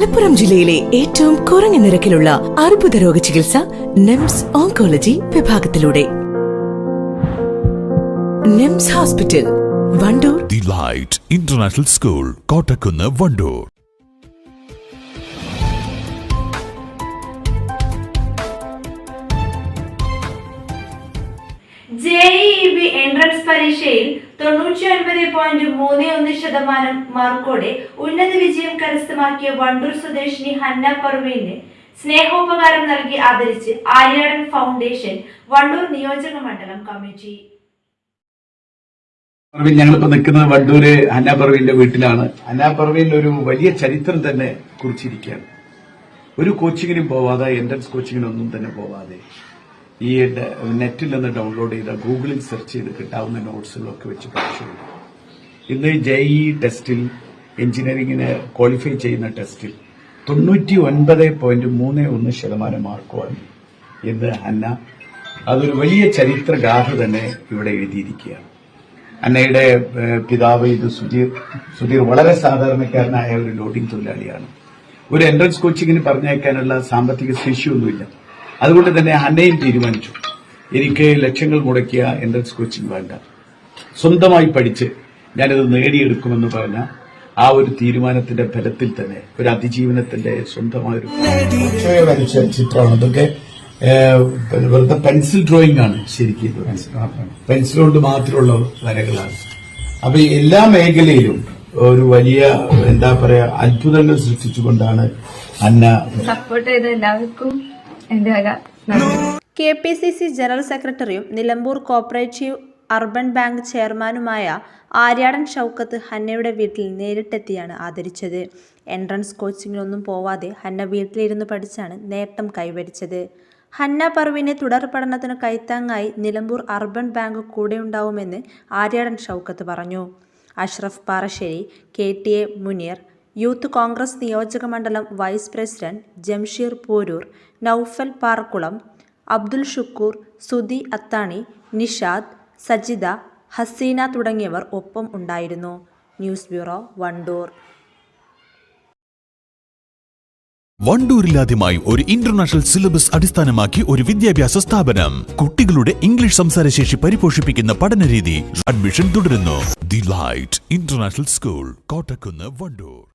മലപ്പുറം ജില്ലയിലെ ഏറ്റവും കുറഞ്ഞ നിരക്കിലുള്ള അർബുദ രോഗ ചികിത്സ NIMS oncology വിഭാഗത്തിലൂടെ. Nems hospital Wandoor. The light international school Kottakkunnu Wandoor. JEEB entrance പരീക്ഷയിൽ തൊണ്ണൂറ്റി ഒൻപത് പോയിന്റ് മൂന്ന് ഒന്ന് ശതമാനം മാർക്കോടെ ഉന്നത വിജയം കരസ്ഥമാക്കിയ വണ്ടൂർ സ്വദേശിനി ഹന്ന സ്നേഹോപകാരം നൽകി ആദരിച്ച് ആര്യാടൻ ഫൗണ്ടേഷൻ വണ്ടൂർ നിയോജക മണ്ഡലം കമ്മിറ്റി. പർവീൻ നിൽക്കുന്നത് വണ്ടൂര് ഹന്ന വീട്ടിലാണ്. ഹന്ന ഒരു വലിയ ചരിത്രം തന്നെ കുറിച്ചിരിക്കുകയാണ്. ഒരു കോച്ചിങ്ങിനും പോവാതെ എൻട്രൻസ് കോച്ചിങ്ങിനൊന്നും തന്നെ പോവാതെ. ഈ നെറ്റിൽ നിന്ന് ഡൗൺലോഡ് ചെയ്ത ഗൂഗിളിൽ സെർച്ച് ചെയ്ത് കിട്ടാവുന്ന നോട്ട്സുകളൊക്കെ വെച്ച് പഠിച്ചു. ഇന്ന് ജെഇ ടെസ്റ്റിൽ എഞ്ചിനീയറിംഗിന് ക്വാളിഫൈ ചെയ്യുന്ന ടെസ്റ്റിൽ തൊണ്ണൂറ്റി ഒൻപത് പോയിന്റ് മൂന്ന് ഒന്ന് ശതമാനം മാർക്കുമാണ് ഇന്ന് അന്ന അതൊരു വലിയ ചരിത്രഗാഥ തന്നെ ഇവിടെ എഴുതിയിരിക്കുകയാണ്. അന്നയുടെ പിതാവ് ഇത് സുധീർ സുധീർ വളരെ സാധാരണക്കാരനായ ഒരു ലോഡിംഗ് തൊഴിലാളിയാണ്. ഒരു എൻട്രൻസ് കോച്ചിങ്ങിന് പറഞ്ഞയക്കാനുള്ള സാമ്പത്തിക ശേഷിയൊന്നുമില്ല. അതുകൊണ്ട് തന്നെ അന്നയും തീരുമാനിച്ചു. എനിക്ക് ലക്ഷങ്ങൾ മുടക്കിയ എൻട്രൻസ് കോച്ചിങ് വേണ്ട. സ്വന്തമായി പഠിച്ച് ഞാനിത് നേടിയെടുക്കുമെന്ന് പറഞ്ഞ ആ ഒരു തീരുമാനത്തിന്റെ ഫലത്തിൽ തന്നെ ഒരു അതിജീവനത്തിന്റെ സ്വന്തമായ ഒരു വരച്ച ചിത്രമാണ് ഇതൊക്കെ. വെറുതെ പെൻസിൽ ഡ്രോയിങ് ആണ് ശരിക്കും പെൻസിൽ കൊണ്ട് മാത്രമുള്ള വരകളാണ്. അപ്പൊ ഈ എല്ലാ മേഖലയിലും ഒരു വലിയ എന്താ പറയാ അത്ഭുതങ്ങൾ സൃഷ്ടിച്ചുകൊണ്ടാണ് അന്ന സപ്പോർട്ട് ചെയ്ത എല്ലാവർക്കും K P C C general സെക്രട്ടറിയും നിലമ്പൂർ കോപ്പറേറ്റീവ് അർബൻ ബാങ്ക് ചെയർമാനുമായ ആര്യാടൻ ഷൗക്കത്ത് ഹന്നയുടെ വീട്ടിൽ നേരിട്ടെത്തിയാണ് ആദരിച്ചത്. എൻട്രൻസ് കോച്ചിങ്ങിനൊന്നും പോവാതെ ഹന്ന വീട്ടിലിരുന്ന് പഠിച്ചാണ് നേട്ടം കൈവരിച്ചത്. ഹന്ന പർവിനെ തുടർ പഠനത്തിന് കൈത്താങ്ങായി നിലമ്പൂർ അർബൻ ബാങ്ക് കൂടെയുണ്ടാവുമെന്ന് ആര്യാടൻ ഷൗക്കത്ത് പറഞ്ഞു. Ashraf Parasseri K T A Muneer youth Congress നിയോജക മണ്ഡലം വൈസ് പ്രസിഡന്റ് ജംഷീർ പോരൂർ നൌഫൽ പാർക്കുളം അബ്ദുൽ ഷുക്കൂർ സുധി അത്താണി നിഷാദ് സജിത ഹസീന തുടങ്ങിയവർ ഒപ്പം ഉണ്ടായിരുന്നു. News bureau Wandoor. വണ്ടൂരിലാദ്യമായി ഒരു ഇന്റർനാഷണൽ സിലബസ് അടിസ്ഥാനമാക്കി ഒരു വിദ്യാഭ്യാസ സ്ഥാപനം. കുട്ടികളുടെ ഇംഗ്ലീഷ് സംസാരശേഷി പരിപോഷിപ്പിക്കുന്ന പഠനരീതി അഡ്മിഷൻ തുടരുന്നു. The light international school Kottakkunnu Wandoor.